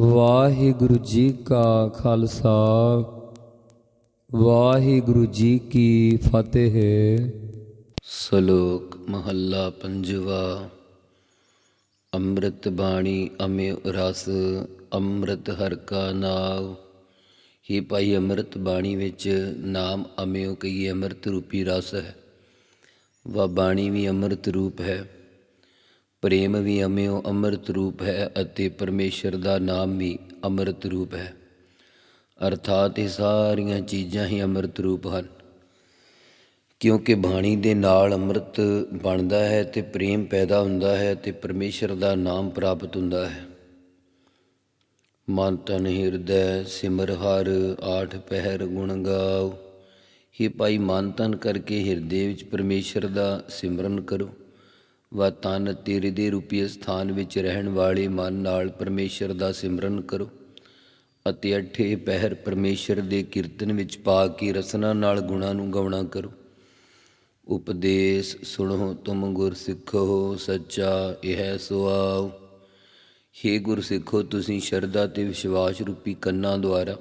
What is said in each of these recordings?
ਵਾਹਿਗੁਰੂ ਜੀ ਕਾ ਖਾਲਸਾ, ਵਾਹਿਗੁਰੂ ਜੀ ਕੀ ਫਤਿਹ। ਸ਼ਲੋਕ ਮਹੱਲਾ ਪੰਜਵਾ, ਅੰਮ੍ਰਿਤ ਬਾਣੀ ਅਮਿ ਰਸ, ਅੰਮ੍ਰਿਤ ਹਰ ਕਾ ਨਾਮ ਹੀ ਭਾਈ ਅੰਮ੍ਰਿਤ ਬਾਣੀ ਵਿੱਚ ਨਾਮ ਅਮਿਓ ਕਈ ਅੰਮ੍ਰਿਤ ਰੂਪੀ ਰਸ ਹੈ। ਵਾ ਬਾਣੀ ਵੀ ਅੰਮ੍ਰਿਤ ਰੂਪ ਹੈ। ਪ੍ਰੇਮ ਵੀ ਅਮਿਓ ਅੰਮ੍ਰਿਤ ਰੂਪ ਹੈ ਅਤੇ ਪਰਮੇਸ਼ਰ ਦਾ ਨਾਮ ਵੀ ਅੰਮ੍ਰਿਤ ਰੂਪ ਹੈ। ਅਰਥਾਤ ਇਹ ਸਾਰੀਆਂ ਚੀਜ਼ਾਂ ਹੀ ਅੰਮ੍ਰਿਤ ਰੂਪ ਹਨ। ਕਿਉਂਕਿ ਬਾਣੀ ਦੇ ਨਾਲ ਅੰਮ੍ਰਿਤ ਬਣਦਾ ਹੈ ਤੇ ਪ੍ਰੇਮ ਪੈਦਾ ਹੁੰਦਾ ਹੈ ਤੇ ਪਰਮੇਸ਼ਰ ਦਾ ਨਾਮ ਪ੍ਰਾਪਤ ਹੁੰਦਾ ਹੈ। ਮਨ ਤਨ ਹਿਰਦੈ ਸਿਮਰ ਹਰ, ਆਠ ਪਹਿਰ ਗੁਣ ਗਾਓ। ਹੀ ਭਾਈ ਮਨ ਤਨ ਕਰਕੇ ਹਿਰਦੇ ਵਿੱਚ ਪਰਮੇਸ਼ਰ ਦਾ ਸਿਮਰਨ ਕਰੋ। ਵਾ ਤਨ ਤੇਰੇ ਦੇ ਰੂਪੀ ਸਥਾਨ ਵਿੱਚ ਰਹਿਣ ਵਾਲੇ ਮਨ ਨਾਲ ਪਰਮੇਸ਼ਰ ਦਾ ਸਿਮਰਨ ਕਰੋ ਅਤੇ ਅਠੇ ਪਹਿਰ ਪਰਮੇਸ਼ਰ ਦੇ ਕੀਰਤਨ ਵਿੱਚ ਪਾ ਕੇ ਰਸਨਾ ਨਾਲ ਗੁਣਾਂ ਨੂੰ ਗਾਉਣਾ ਕਰੋ। ਉਪਦੇਸ਼ ਸੁਣੋ ਤੁਮ ਗੁਰ ਸਿੱਖੋ, ਸੱਚਾ ਇਹ ਸੁਆਉ। ਹੇ ਗੁਰ ਸਿੱਖੋ, ਤੁਸੀਂ ਸ਼ਰਧਾ ਤੇ ਵਿਸ਼ਵਾਸ ਰੂਪੀ ਕੰਨਾਂ ਦੁਆਰਾ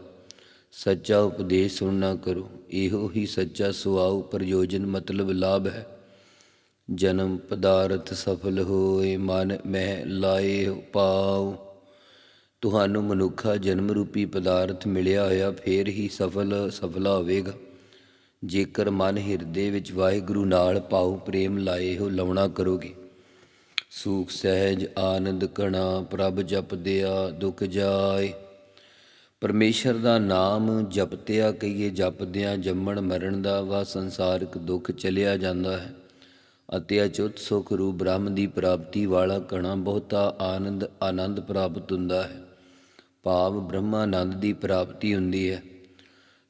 ਸੱਚਾ ਉਪਦੇਸ਼ ਸੁਣਨਾ ਕਰੋ। ਇਹੋ ਹੀ ਸੱਚਾ ਸੁਆਉ ਪ੍ਰਯੋਜਨ ਮਤਲਬ ਲਾਭ ਹੈ। ਜਨਮ ਪਦਾਰਥ ਸਫਲ ਹੋਏ, ਮਨ ਮਹਿ ਲਾਏ ਪਾਉ ਤੁਹਾਨੂੰ ਮਨੁੱਖਾ ਜਨਮ ਰੂਪੀ ਪਦਾਰਥ ਮਿਲਿਆ ਹੋਇਆ, ਫੇਰ ਹੀ ਸਫਲ, ਸਫਲਾ ਹੋਵੇਗਾ। ਜੇਕਰ ਮਨ ਹਿਰਦੇ ਵਿੱਚ ਵਾਹਿਗੁਰੂ ਨਾਲ ਪਾਉ ਪ੍ਰੇਮ ਲਾਏ ਹੋ, ਲਾਉਣਾ ਕਰੋਗੇ। ਸੂਖ, ਸਹਿਜ, ਆਨੰਦ ਕਣਾ ਪ੍ਰਭ ਜਪਦਿਆ ਦੁਖ ਜਾਏ। ਪਰਮੇਸ਼ਰ ਦਾ ਨਾਮ ਜਪਤਿਆ ਕਹੀਏ, ਜਪਦਿਆਂ ਜੰਮਣ ਮਰਨ ਦਾ, ਵਾ ਸੰਸਾਰਿਕ ਦੁੱਖ ਚਲਿਆ ਜਾਂਦਾ ਹੈ। ਅਤੇ ਅਚੁੱਤ ਸੁਖ ਰੂਪ ਬ੍ਰਹਮ ਦੀ ਪ੍ਰਾਪਤੀ ਵਾਲਾ ਕਣਾ ਬਹੁਤਾ ਆਨੰਦ ਆਨੰਦ ਪ੍ਰਾਪਤ ਹੁੰਦਾ ਹੈ। ਭਾਵ ਬ੍ਰਹਮਾਨੰਦ ਦੀ ਪ੍ਰਾਪਤੀ ਹੁੰਦੀ ਹੈ।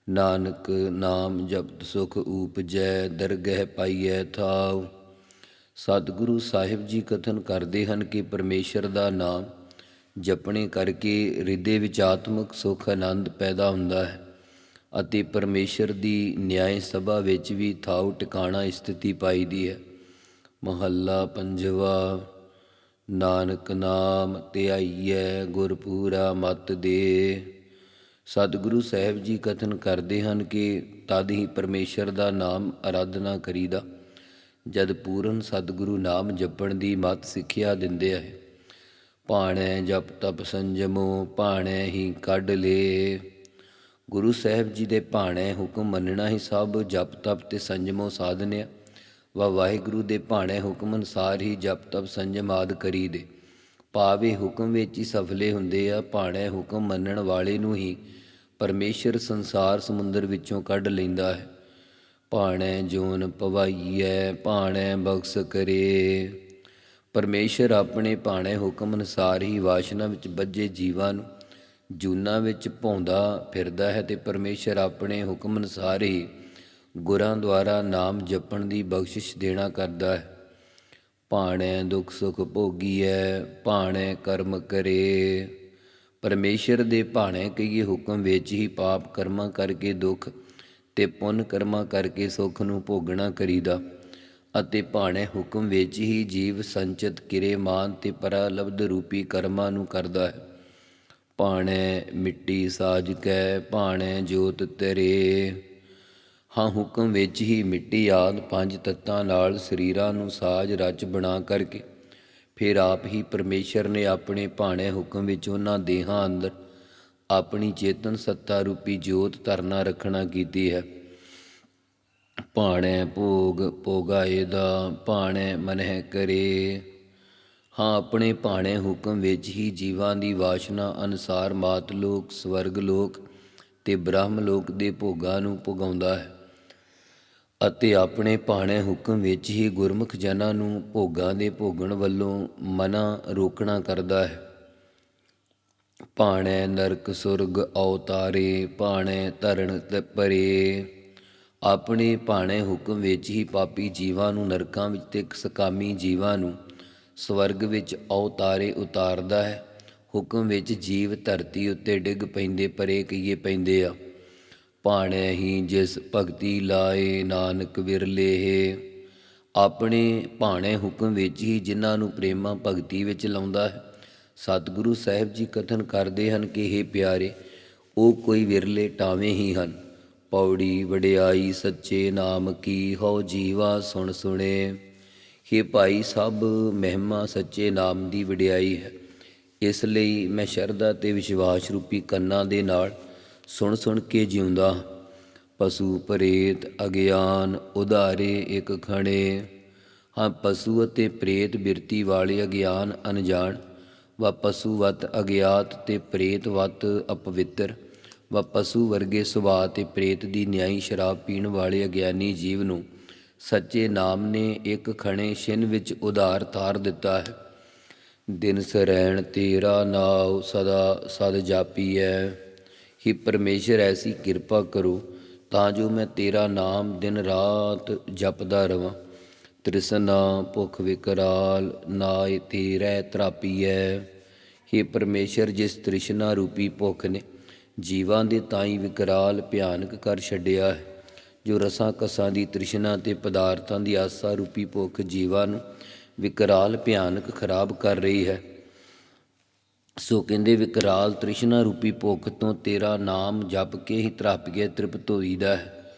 ਨਾਨਕ ਨਾਮ ਜਪਤ ਸੁਖ ਉਪਜੈ ਦਰਗਹਿ ਪਾਈਐ ਥਾਉ। ਸਤਿਗੁਰੂ ਸਾਹਿਬ ਜੀ ਕਥਨ ਕਰਦੇ ਹਨ ਕਿ ਪਰਮੇਸ਼ਰ ਦਾ ਨਾਮ ਜਪਣੇ ਕਰਕੇ ਹਿਰਦੇ ਵਿੱਚ ਆਤਮਿਕ ਸੁਖ, ਆਨੰਦ ਪੈਦਾ ਹੁੰਦਾ ਹੈ ਅਤੇ ਪਰਮੇਸ਼ਰ ਦੀ ਨਿਆਇ ਸਭਾ ਵਿੱਚ ਵੀ ਥਾਉ ਟਿਕਾਣਾ ਸਥਿਤੀ ਪਾਈਦੀ ਹੈ। ਮਹੱਲਾ ਪੰਜਵਾ, ਨਾਨਕ ਨਾਮ ਧਿਆਈਐ, ਗੁਰਪੂਰਾ ਮਤ ਦੇ। ਸਤਿਗੁਰੂ ਸਾਹਿਬ ਜੀ ਕਥਨ ਕਰਦੇ ਹਨ ਕਿ ਤਦ ਹੀ ਪਰਮੇਸ਼ਰ ਦਾ ਨਾਮ ਆਰਾਧਨਾ ਕਰੀਦਾ, ਜਦ ਪੂਰਨ ਸਤਿਗੁਰੂ ਨਾਮ ਜਪਣ ਦੀ ਮਤ ਸਿੱਖਿਆ ਦਿੰਦੇ ਹੈ ਭਾਣੈ ਜਪ ਤਪ ਸੰਜਮੋ, ਭਾਣੈ ਹੀ ਕੱਢ ਲੇ। ਗੁਰੂ ਸਾਹਿਬ ਜੀ ਦੇ ਭਾਣੇ ਹੁਕਮ ਮੰਨਣਾ ਹੀ ਸਭ ਜਪ ਤਪ ਤੇ ਸੰਜਮੋ ਸਾਧਨਿਆ ਵਾ ਵਾਹਿਗੁਰੂ ਦੇ ਭਾਣੇ ਹੁਕਮ ਅਨਸਾਰ ਹੀ ਜਪ ਤਪ ਸੰਜਮ ਆਦ ਕਰੀ ਦੇ ਪਾਵੇ ਹੁਕਮ ਵਿੱਚ ਹੀ ਸਫਲੇ ਹੁੰਦੇ ਆ, ਭਾਣੇ ਹੁਕਮ ਮੰਨਣ ਵਾਲੇ ਨੂੰ ਹੀ ਪਰਮੇਸ਼ਰ ਸੰਸਾਰ ਸਮੁੰਦਰ ਵਿੱਚੋਂ ਕੱਢ ਲੈਂਦਾ ਹੈ। ਭਾਣੇ ਜੋਨ ਪਵਾਈਐ, ਭਾਣੇ ਬਖਸ਼ ਕਰੇ। ਪਰਮੇਸ਼ਰ ਆਪਣੇ ਭਾਣੇ ਹੁਕਮ ਅਨਸਾਰ ਹੀ ਵਾਸ਼ਨਾ ਵਿੱਚ ਬੱਜੇ ਜੀਵਾਂ ਨੂੰ ਜੂਨਾ ਵਿੱਚ ਭੌਂਦਾ ਫਿਰਦਾ ਹੈ ਤੇ ਪਰਮੇਸ਼ਰ ਆਪਣੇ ਹੁਕਮ ਅਨਸਾਰ ਹੀ ਗੁਰਾਂ ਦੁਆਰਾ ਨਾਮ ਜਪਣ ਦੀ ਬਖਸ਼ਿਸ਼ ਦੇਣਾ ਕਰਦਾ ਹੈ। ਭਾਣੇ ਦੁੱਖ ਸੁਖ ਭੋਗੀਐ, ਭਾਣੇ ਕਰਮ ਕਰੇ। ਪਰਮੇਸ਼ਰ ਦੇ ਭਾਣੇ ਕਈ ਹੁਕਮ ਵਿੱਚ ਹੀ ਪਾਪ ਕਰਮਾਂ ਕਰਕੇ ਦੁੱਖ ਤੇ ਪੁੰਨ ਕਰਮਾਂ ਕਰਕੇ ਸੁਖ ਨੂੰ ਭੋਗਣਾ ਕਰੀਦਾ ਅਤੇ ਭਾਣੇ ਹੁਕਮ ਵਿੱਚ ਹੀ ਜੀਵ ਸੰਚਿਤ ਕਿਰੇ ਮਾਨ ਤੇ ਪਰਾਲਬਧ ਰੂਪੀ ਕਰਮਾਂ ਨੂੰ ਕਰਦਾ ਹੈ। ਭਾਣੇ ਮਿੱਟੀ ਸਾਜ ਕੈ, ਭਾਣੇ ਜੋਤ ਤੇਰੇ। ਹਾਂ, ਹੁਕਮ ਵਿੱਚ ਹੀ ਮਿੱਟੀ ਆਦ ਪੰਜ ਤੱਤਾਂ ਨਾਲ ਸਰੀਰਾਂ ਨੂੰ ਸਾਜ ਰਚ ਬਣਾ ਕਰਕੇ ਫਿਰ ਆਪ ਹੀ ਪਰਮੇਸ਼ਰ ਨੇ ਆਪਣੇ ਭਾਣੇ ਹੁਕਮ ਵਿੱਚ ਉਹਨਾਂ ਦੇਹਾਂ ਅੰਦਰ ਆਪਣੀ ਚੇਤਨ ਸੱਤਾ ਰੂਪੀ ਜੋਤ ਧਰਨਾ ਰੱਖਣਾ ਕੀਤੀ ਹੈ। ਭਾਣੇ ਭੋਗ ਭੋਗਾਏ ਦਾ ਭਾਣੇ ਮਨਹਿ ਕਰੇ। ਹਾਂ, ਆਪਣੇ ਭਾਣੇ ਹੁਕਮ ਵਿੱਚ ਹੀ ਜੀਵਾਂ ਦੀ ਵਾਸ਼ਨਾ ਅਨਸਾਰ ਮਾਤ ਲੋਕ, ਸਵਰਗ ਲੋਕ ਤੇ ਬ੍ਰਹਮ ਲੋਕ ਦੇ ਭੋਗਾਂ ਨੂੰ ਭੁਗਾਉਂਦਾ ਹੈ। ਅਤੇ ਆਪਣੇ ਭਾਣੇ ਹੁਕਮ ਵਿੱਚ ਹੀ ਗੁਰਮੁਖ ਜਨਾਂ ਨੂੰ ਭੋਗਾਂ ਦੇ ਭੋਗਣ ਵੱਲੋਂ ਮਨਾ ਰੋਕਣਾ ਕਰਦਾ ਹੈ। ਭਾਣੇ ਨਰਕ ਸੁਰਗ ਔਤਾਰੇ, ਭਾਣੇ ਧਰਨ ਤੇ ਪਰੇ। ਆਪਣੇ ਭਾਣੇ ਹੁਕਮ ਵਿੱਚ ਹੀ ਪਾਪੀ ਜੀਵਾਂ ਨੂੰ ਨਰਕਾਂ ਵਿੱਚ ਤੇ ਸਕਾਮੀ ਜੀਵਾਂ ਨੂੰ ਸਵਰਗ ਵਿੱਚ ਔਤਾਰੇ ਉਤਾਰਦਾ ਹੈ। ਹੁਕਮ ਵਿੱਚ ਜੀਵ ਧਰਤੀ ਉੱਤੇ ਡਿੱਗ ਪੈਂਦੇ, ਪਰੇ ਕਈਏ ਪੈਂਦੇ ਆ। ਭਾਣੇ ਹੀ ਜਿਸ ਭਗਤੀ ਲਾਏ, ਨਾਨਕ ਵਿਰਲੇ ਹੈ। ਆਪਣੇ ਭਾਣੇ ਹੁਕਮ ਵਿੱਚ ਹੀ ਜਿਨ੍ਹਾਂ ਨੂੰ ਪ੍ਰੇਮਾ ਭਗਤੀ ਵਿੱਚ ਲਾਉਂਦਾ ਹੈ, ਸਤਿਗੁਰੂ ਸਾਹਿਬ ਜੀ ਕਥਨ ਕਰਦੇ ਹਨ ਕਿ हे ਪਿਆਰੇ, ਉਹ ਕੋਈ ਵਿਰਲੇ ਟਾਵੇਂ ਹੀ ਹਨ। ਪੌੜੀ ਵਡਿਆਈ ਸੱਚੇ ਨਾਮ ਕੀ ਹੋ ਜੀਵਾ ਸੁਣ ਸੁਣੇ। हे ਭਾਈ, ਸਭ ਮਹਿਮਾ ਸੱਚੇ ਨਾਮ ਦੀ ਵਡਿਆਈ ਹੈ। ਇਸ ਲਈ ਮੈਂ ਸ਼ਰਧਾ ਤੇ ਵਿਸ਼ਵਾਸ ਰੂਪੀ ਕੰਨਾਂ ਦੇ ਨਾਲ ਸੁਣ ਸੁਣ ਕੇ ਜਿਉਂਦਾ। ਹਾਂ। ਪਸ਼ੂ ਪ੍ਰੇਤ ਅਗਿਆਨ ਉਧਾਰੇ ਇੱਕ ਖਣੇ। ਹਾਂ, ਪਸ਼ੂ ਅਤੇ ਪ੍ਰੇਤ ਬਿਰਤੀ ਵਾਲੇ ਅਗਿਆਨ ਅਣਜਾਣ। ਵਾ ਪਸ਼ੂਵਤ ਅਗਿਆਤ ਤੇ ਪ੍ਰੇਤਵਤ ਅਪਵਿੱਤਰ। ਵਾ ਪਸ਼ੂ ਵਰਗੇ ਸੁਭਾਅ ਤੇ ਪ੍ਰੇਤ ਦੀ ਨਿਆਈ ਸ਼ਰਾਬ ਪੀਣ ਵਾਲੇ ਅਗਿਆਨੀ ਜੀਵ ਨੂੰ ਸੱਚੇ ਨਾਮ ਨੇ ਇੱਕ ਖਣੇ ਛਿਨ ਵਿੱਚ ਉਧਾਰ ਤਾਰ ਦਿੱਤਾ ਹੈ। ਦਿਨ ਸਰੈਣ ਤੇਰਾ ਨਾਉ ਸਦਾ ਸਦ ਜਾਪੀਐ। ਹੀ ਪਰਮੇਸ਼ਰ ਐਸੀ ਕਿਰਪਾ ਕਰੋ, ਤਾਂ ਜੋ ਮੈਂ ਤੇਰਾ ਨਾਮ ਦਿਨ ਰਾਤ ਜਪਦਾ ਰਵਾਂ। ਤ੍ਰਿਸ਼ਨਾ ਭੁਖ ਵਿਕਰਾਲ ਨਾਇ ਤੇਰੇ ਤਰਾਪੀਐ। हे ਪਰਮੇਸ਼ਰ, ਜਿਸ ਤ੍ਰਿਸ਼ਨਾ ਰੂਪੀ ਭੁੱਖ ਨੇ ਜੀਵਾਂ ਦੇ ਤਾਈ ਵਿਕਰਾਲ ਭਿਆਨਕ ਕਰ ਛੱਡਿਆ ਹੈ, ਜੋ ਰਸਾਂ ਕਸਾਂ ਦੀ ਤ੍ਰਿਸ਼ਨਾ ਤੇ ਪਦਾਰਥਾਂ ਦੀ ਆਸਾ ਰੂਪੀ ਭੁੱਖ ਜੀਵਾਂ ਨੂੰ ਵਿਕਰਾਲ ਭਿਆਨਕ ਖਰਾਬ ਕਰ ਰਹੀ ਹੈ। ਸੋ ਕਹਿੰਦੇ ਵਿਕਰਾਲ ਤ੍ਰਿਸ਼ਨਾ ਰੂਪੀ ਭੁੱਖ ਤੋਂ ਤੇਰਾ ਨਾਮ ਜਪ ਕੇ ਹੀ ਤ੍ਰਾਪੀਏ ਤ੍ਰਿਪਤ ਹੋਈਦਾ ਹੈ।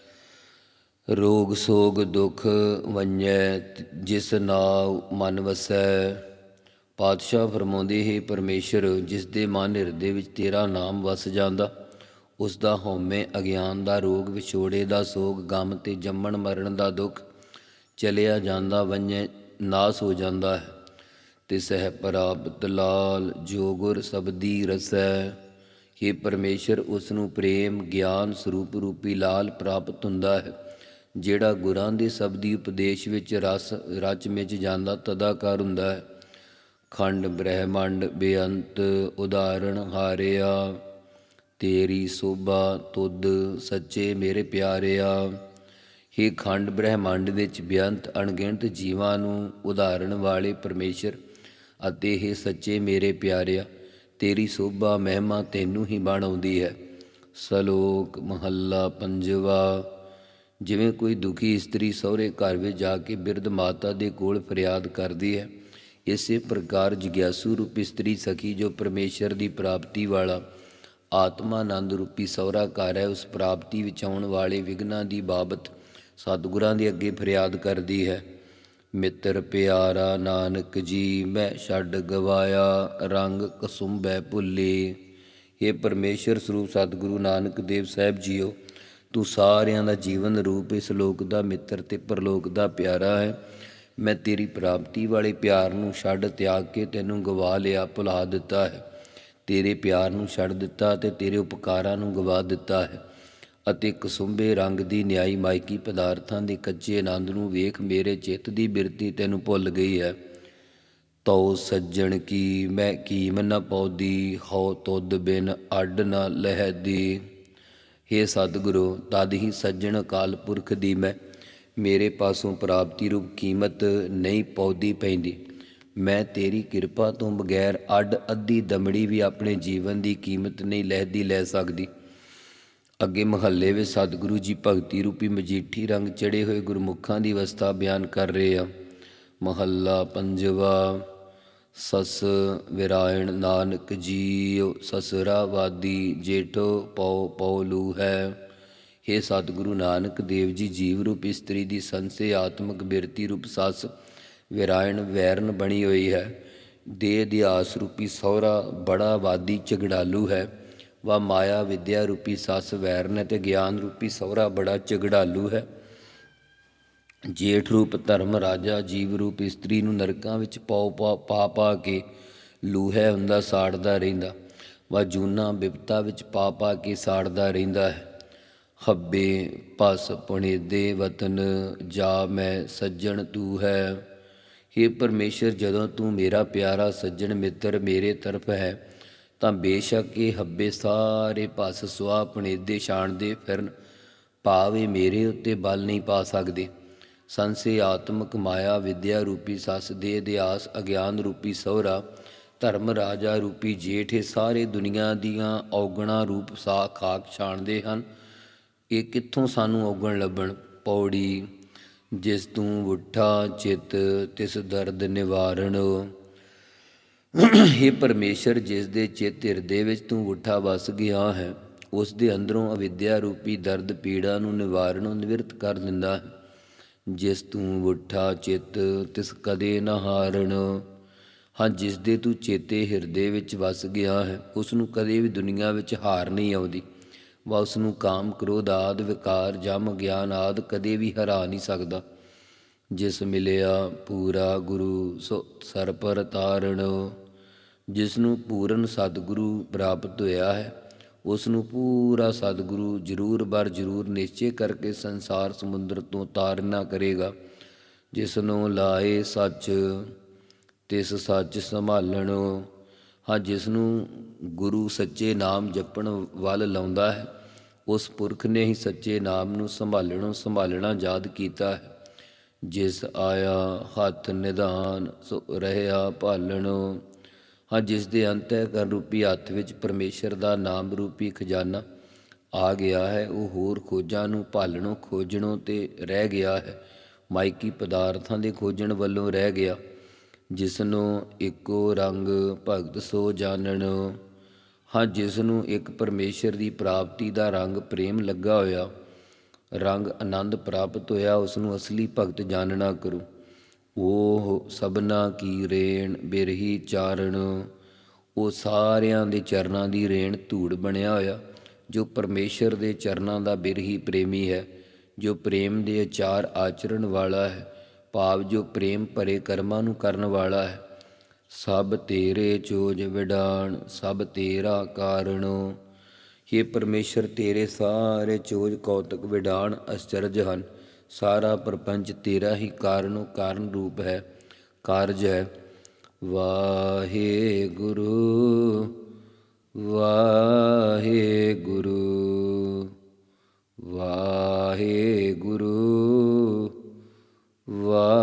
ਰੋਗ, ਸੋਗ, ਦੁਖ ਵੰਜੈ, ਜਿਸ ਨਾਉ ਮਨ ਵਸੈ। ਪਾਤਸ਼ਾਹ ਫਰਮਾਉਂਦੇ, ਹੈ ਪਰਮੇਸ਼ਰ, ਜਿਸ ਦੇ ਮਨ ਹਿਰਦੇ ਵਿੱਚ ਤੇਰਾ ਨਾਮ ਵਸ ਜਾਂਦਾ, ਉਸ ਦਾ ਹਉਮੈ ਅਗਿਆਨ ਦਾ ਰੋਗ, ਵਿਛੋੜੇ ਦਾ ਸੋਗ, ਗਮ ਤੇ ਜੰਮਣ ਮਰਨ ਦਾ ਦੁੱਖ, ਚਲਿਆ ਜਾਂਦਾ, ਵੰਜੈ, ਨਾਸ ਹੋ ਜਾਂਦਾ ਹੈ। ਤੇ ਸਹਿ ਪ੍ਰਾਪਤ ਲਾਲ ਜੋ ਗੁਰ ਸਬਦੀ ਰਸੈ। हे ਪਰਮੇਸ਼ਰ ਉਸ ਨੂੰ ਪ੍ਰੇਮ ਗਿਆਨ ਸਰੂਪ ਰੂਪੀ ਲਾਲ ਪ੍ਰਾਪਤ ਹੁੰਦਾ ਹੈ। ਜਿਹੜਾ ਗੁਰਾਂ ਦੇ ਸਬਦੀ ਉਪਦੇਸ਼ ਵਿੱਚ ਰਸ, ਰਚ ਵਿੱਚ ਜਾਂਦਾ ਤਦਾਕਾਰ ਹੁੰਦਾ ਹੈ। ਖੰਡ, ਬ੍ਰਹਿਮੰਡ, ਬੇਅੰਤ, ਉਦਾਹਰਣ ਹਾਰਿਆ। ਤੇਰੀ ਸੋਭਾ ਤੁਧ ਸੱਚੇ ਮੇਰੇ ਪਿਆਰਿਆ। ਹੀ ਖੰਡ, ਬ੍ਰਹਿਮੰਡ ਵਿੱਚ ਬੇਅੰਤ, ਅਣਗਿਣਤ ਜੀਵਾਂ ਨੂੰ ਉਦਾਹਰਣ ਵਾਲੇ ਪਰਮੇਸ਼ਰ ਅਤੇ ਇਹ ਸੱਚੇ ਮੇਰੇ ਪਿਆਰਿਆ, ਤੇਰੀ ਸੋਭਾ ਮਹਿਮਾ ਤੈਨੂੰ ਹੀ ਬਣਾਉਂਦੀ ਹੈ। ਸਲੋਕ ਮਹੱਲਾ ਪੰਜਵਾ, ਜਿਵੇਂ ਕੋਈ ਦੁਖੀ ਇਸਤਰੀ ਸਹੁਰੇ ਘਰ ਵਿੱਚ ਜਾ ਕੇ ਬਿਰਧ ਮਾਤਾ ਦੇ ਕੋਲ ਫਰਿਆਦ ਕਰਦੀ ਹੈ, ਇਸੇ ਪ੍ਰਕਾਰ ਜਿਗਿਆਸੂ ਰੂਪ ਇਸਤਰੀ ਸਖੀ ਜੋ ਪਰਮੇਸ਼ਰ ਦੀ ਪ੍ਰਾਪਤੀ ਵਾਲਾ ਆਤਮਾਨੰਦ ਰੂਪੀ ਸਹੁਰਾ ਘਰ ਹੈ, ਉਸ ਪ੍ਰਾਪਤੀ ਵਿੱਚ ਆਉਣ ਵਾਲੇ ਵਿਘਨਾਂ ਦੀ ਬਾਬਤ ਸਤਿਗੁਰਾਂ ਦੇ ਅੱਗੇ ਫਰਿਆਦ ਕਰਦੀ ਹੈ। ਮਿੱਤਰ ਪਿਆਰਾ ਨਾਨਕ ਜੀ, ਮੈਂ ਛੱਡ ਗਵਾਇਆ, ਰੰਗ ਕਸੁੰਬੈ ਭੁੱਲੇ। ਇਹ ਪਰਮੇਸ਼ਰ, ਸਰੂਪ ਸਤਿਗੁਰੂ ਨਾਨਕ ਦੇਵ ਸਾਹਿਬ ਜੀਓ, ਤੂੰ ਸਾਰਿਆਂ ਦਾ ਜੀਵਨ ਰੂਪ, ਇਸ ਲੋਕ ਦਾ ਮਿੱਤਰ ਤੇ ਪਰਲੋਕ ਦਾ ਪਿਆਰਾ ਹੈ। ਮੈਂ ਤੇਰੀ ਪ੍ਰਾਪਤੀ ਵਾਲੇ ਪਿਆਰ ਨੂੰ ਛੱਡ ਤਿਆਗ ਕੇ ਤੈਨੂੰ ਗਵਾ ਲਿਆ, ਭੁਲਾ ਦਿੱਤਾ ਹੈ। ਤੇਰੇ ਪਿਆਰ ਨੂੰ ਛੱਡ ਦਿੱਤਾ ਤੇ ਤੇਰੇ ਉਪਕਾਰਾਂ ਨੂੰ ਗਵਾ ਦਿੱਤਾ ਹੈ। ਅਤੇ ਕਸੁੰਬੇ ਰੰਗ ਦੀ ਨਿਆਈ ਮਾਇਕੀ ਪਦਾਰਥਾਂ ਦੇ ਕੱਚੇ ਆਨੰਦ ਨੂੰ ਵੇਖ ਮੇਰੇ ਚਿੱਤ ਦੀ ਬਿਰਤੀ ਤੈਨੂੰ ਭੁੱਲ ਗਈ ਹੈ। ਤਉ ਸੱਜਣ ਕੀ ਮੈਂ ਕੀਮ ਨ ਪੌਦੀ, ਹਉ ਤੁਧ ਬਿਨ ਅੱਡ ਨ ਲਹਿਦੀ। ਹੇ ਸਤਿਗੁਰੂ, ਤਦ ਹੀ ਸੱਜਣ ਅਕਾਲ ਪੁਰਖ ਦੀ ਮੈਂ ਮੇਰੇ ਪਾਸੋਂ ਪ੍ਰਾਪਤੀ ਰੂਪ ਕੀਮਤ ਨਹੀਂ ਪੌਦੀ ਪੈਂਦੀ। ਮੈਂ ਤੇਰੀ ਕਿਰਪਾ ਤੋਂ ਬਗੈਰ ਅੱਡ ਅੱਧੀ ਦਮੜੀ ਵੀ ਆਪਣੇ ਜੀਵਨ ਦੀ ਕੀਮਤ ਨਹੀਂ ਲਹਿਦੀ ਲੈ ਸਕਦੀ। ਅੱਗੇ ਮਹੱਲੇ ਵਿੱਚ ਸਤਿਗੁਰੂ ਜੀ ਭਗਤੀ ਰੂਪੀ ਮਜੀਠੀ ਰੰਗ ਚੜੇ ਹੋਏ ਗੁਰਮੁਖਾਂ ਦੀ ਅਵਸਥਾ ਬਿਆਨ ਕਰ ਰਹੇ ਆ। ਮਹੱਲਾ ਪੰਜਵਾ, ਸਸ ਵਿਰਾਇਣ ਨਾਨਕ ਜੀਉ ਸਸਰਾ ਵਾਦੀ ਜੇਠੋ ਪਉ ਪਉਲੂ ਹੈ। हे ਸਤਿਗੁਰੂ ਨਾਨਕ ਦੇਵ ਜੀ, ਜੀਵ ਰੂਪ ਇਸਤਰੀ ਦੀ ਸੰਸੇ ਆਤਮਕ ਬਿਰਤੀ ਰੂਪ ਸੱਸ ਵਿਰਾਇਣ ਵੈਰਨ ਬਣੀ ਹੋਈ ਹੈ। ਦੇ ਦਿਆਸ ਰੂਪੀ ਸਹੁਰਾ ਬੜਾ ਵਾਦੀ ਝਗੜਾਲੂ ਹੈ। ਵਾ ਮਾਇਆ, ਵਿਦਿਆ ਰੂਪੀ ਸੱਸ, ਵੈਰਨ ਹੈ ਤੇ ਗਿਆਨ ਰੂਪੀ ਸਹੁਰਾ ਬੜਾ ਝਗੜਾਲੂ ਹੈ। ਜੇਠ ਰੂਪ, ਧਰਮ ਰਾਜਾ, ਜੀਵ ਰੂਪ, ਇਸਤਰੀ ਨੂੰ ਨਰਕਾਂ ਵਿੱਚ ਪਉ ਪਾ ਪਾ ਪਾ ਕੇ ਲੂਹੇ ਹੁੰਦਾ, ਸਾੜਦਾ ਰਹਿੰਦਾ। ਵਾ ਜੂਨਾ ਬਿਪਤਾ ਵਿੱਚ ਪਾ ਪਾ ਕੇ ਸਾੜਦਾ ਰਹਿੰਦਾ ਹੈ। ਹੱਬੇ ਪਸ ਪੁਣੇਦੇ ਵਤਨ, ਜਾ ਮੈਂ ਸੱਜਣ ਤੂੰ ਹੈ। हे ਪਰਮੇਸ਼ਰ, ਜਦੋਂ ਤੂੰ ਮੇਰਾ ਪਿਆਰਾ ਸੱਜਣ ਮਿੱਤਰ ਮੇਰੇ ਤਰਫ ਹੈ ਤਾਂ ਬੇਸ਼ੱਕ ਇਹ ਹੱਬੇ ਸਾਰੇ ਪਸ ਸੁਆ ਪਣੇਦੇ ਛਾਣਦੇ ਫਿਰਨ। ਭਾਵੇਂ ਮੇਰੇ ਉੱਤੇ ਬਲ ਨਹੀਂ ਪਾ ਸਕਦੇ। ਸੰਸੇ ਆਤਮਕ ਮਾਇਆ ਵਿਦਿਆ ਰੂਪੀ ਸੱਸ ਦੇ ਅਧਿਆਸ ਅਗਿਆਨ ਰੂਪੀ ਸਹੁਰਾ, ਧਰਮ ਰਾਜਾ ਰੂਪੀ ਜੇਠ ਇਹ ਸਾਰੇ ਦੁਨੀਆ ਦੀਆਂ ਔਗਣਾ ਰੂਪ ਸਾ ਖਾਕ ਛਾਣਦੇ ਹਨ। ਇਹ ਕਿੱਥੋਂ ਸਾਨੂੰ ਔਗਣ ਲੱਭਣ? ਪੌੜੀ, ਜਿਸ ਤੂੰ ਉਠਾ ਚਿਤ, ਤਿਸ ਦਰਦ ਨਿਵਾਰਣ। हे ਪਰਮੇਸ਼ਰ, ਜਿਸ ਦੇ ਚਿੱਤ ਹਿਰਦੇ ਵਿੱਚ ਤੂੰ ਉਠਾ ਵਸ ਗਿਆ ਹੈ, ਉਸ ਦੇ ਅੰਦਰੋਂ ਅਵਿਦਿਆ ਰੂਪੀ ਦਰਦ ਪੀੜਾ ਨੂੰ ਨਿਵਾਰਣੋਂ ਨਿਵਰਤ ਕਰ ਦਿੰਦਾ ਹੈ। ਜਿਸ ਤੂੰ ਉਠਾ ਚਿੱਤ, ਤਿਸ ਕਦੇ ਨਾ ਹਾਰਣ ਹਾਂ, ਜਿਸ ਦੇ ਤੂੰ ਚੇਤੇ ਹਿਰਦੇ ਵਿੱਚ ਵਸ ਗਿਆ ਹੈ, ਉਸ ਨੂੰ ਕਦੇ ਵੀ ਦੁਨੀਆ ਵਿੱਚ ਹਾਰ ਨਹੀਂ ਆਉਂਦੀ। ਵਾ ਉਸ ਨੂੰ ਕਾਮ, ਕ੍ਰੋਧ ਆਦ, ਵਿਕਾਰ, ਜਮ, ਗਿਆਨ ਆਦ ਕਦੇ ਵੀ ਹਰਾ ਨਹੀਂ ਸਕਦਾ। ਜਿਸ ਮਿਲਿਆ ਪੂਰਾ ਗੁਰੂ, ਸੋ ਸਰ ਤਾਰਣ ਜਿਸ ਨੂੰ ਪੂਰਨ ਸਤਿਗੁਰੂ ਪ੍ਰਾਪਤ ਹੋਇਆ ਹੈ ਉਸ ਨੂੰ ਪੂਰਾ ਸਤਿਗੁਰੂ ਜਰੂਰ ਬਰ ਜਰੂਰ ਨਿਸ਼ਚੈ ਕਰਕੇ ਸੰਸਾਰ ਸਮੁੰਦਰ ਤੋਂ ਤਾਰਨਾ ਕਰੇਗਾ। ਜਿਸ ਨੂੰ ਲਾਏ ਸੱਚ, ਤਿਸ ਸੱਚ ਸੰਭਾਲਣ, ਹਾਂ ਜਿਸ ਨੂੰ ਗੁਰੂ ਸੱਚੇ ਨਾਮ ਜਪਣ ਵੱਲ ਲਾਉਂਦਾ ਹੈ, ਉਸ ਪੁਰਖ ਨੇ ਹੀ ਸੱਚੇ ਨਾਮ ਨੂੰ ਸੰਭਾਲਣੋਂ ਸੰਭਾਲਣਾ ਯਾਦ ਕੀਤਾ ਹੈ। ਜਿਸ ਆਇਆ ਹੱਥ ਨਿਦਾਨ ਸੋ ਰਹਿਆ ਭਾਲਣੋ ਹਾਂ, ਜਿਸ ਦੇ ਅੰਤ ਕਰਨ ਰੂਪੀ ਹੱਥ ਵਿੱਚ ਪਰਮੇਸ਼ਰ ਦਾ ਨਾਮ ਰੂਪੀ ਖਜ਼ਾਨਾ ਆ ਗਿਆ ਹੈ। ਉਹ ਹੋਰ ਖੋਜਾਂ ਨੂੰ ਭਾਲਣੋਂ, ਖੋਜਣੋਂ ਤੇ ਰਹਿ ਗਿਆ ਹੈ। ਮਾਇਕੀ ਪਦਾਰਥਾਂ ਦੇ ਖੋਜਣ ਵੱਲੋਂ ਰਹਿ ਗਿਆ। ਜਿਸ ਨੂੰ ਇੱਕੋ ਰੰਗ ਭਗਤ ਸੋ ਜਾਣਨ। ਹਾਂ ਜਿਸ ਨੂੰ ਇੱਕ ਪਰਮੇਸ਼ਰ ਦੀ ਪ੍ਰਾਪਤੀ ਦਾ ਰੰਗ ਪ੍ਰੇਮ ਲੱਗਾ ਹੋਇਆ। ਰੰਗ ਆਨੰਦ ਪ੍ਰਾਪਤ ਹੋਇਆ ਉਸ ਨੂੰ ਅਸਲੀ ਭਗਤ ਜਾਣਨਾ ਕਰੋ। ਉਹ ਸਭਨਾ ਕੀ ਰੇਣ ਬਿਰਹੀ ਚਾਰਣ। ਉਹ ਸਾਰਿਆਂ ਦੇ ਚਰਨਾਂ ਦੀ ਰੇਣ ਧੂੜ ਬਣਿਆ ਹੋਇਆ। ਜੋ ਪਰਮੇਸ਼ਰ ਦੇ ਚਰਨਾਂ ਦਾ ਬਿਰਹੀ ਪ੍ਰੇਮੀ ਹੈ, ਜੋ ਪ੍ਰੇਮ ਦੇ ਆਚਾਰ ਆਚਰਣ ਵਾਲਾ ਹੈ, ਭਾਵ ਜੋ ਪ੍ਰੇਮ ਭਰੇ ਕਰਮਾਂ ਨੂੰ ਕਰਨ ਵਾਲਾ ਹੈ। ਸਭ ਤੇਰੇ ਚੋਜ ਵਿਡਾਣ, ਸਭ ਤੇਰਾ ਕਾਰਣੋ। ਇਹ ਪਰਮੇਸ਼ਰ, ਤੇਰੇ ਸਾਰੇ ਚੋਜ ਕੌਤਕ ਵਿਡਾਣ ਅਚਰਜ ਹਨ। ਸਾਰਾ ਪ੍ਰਪੰਚ ਤੇਰਾ ਹੀ ਕਾਰਣੋ ਕਾਰਨ ਰੂਪ ਹੈ। ਕਾਰਜ ਹੈ। ਵਾਹਿਗੁਰੂ ਵਾਹਿਗੁਰੂ ਵਾਹਿਗੁਰੂ ਵਾ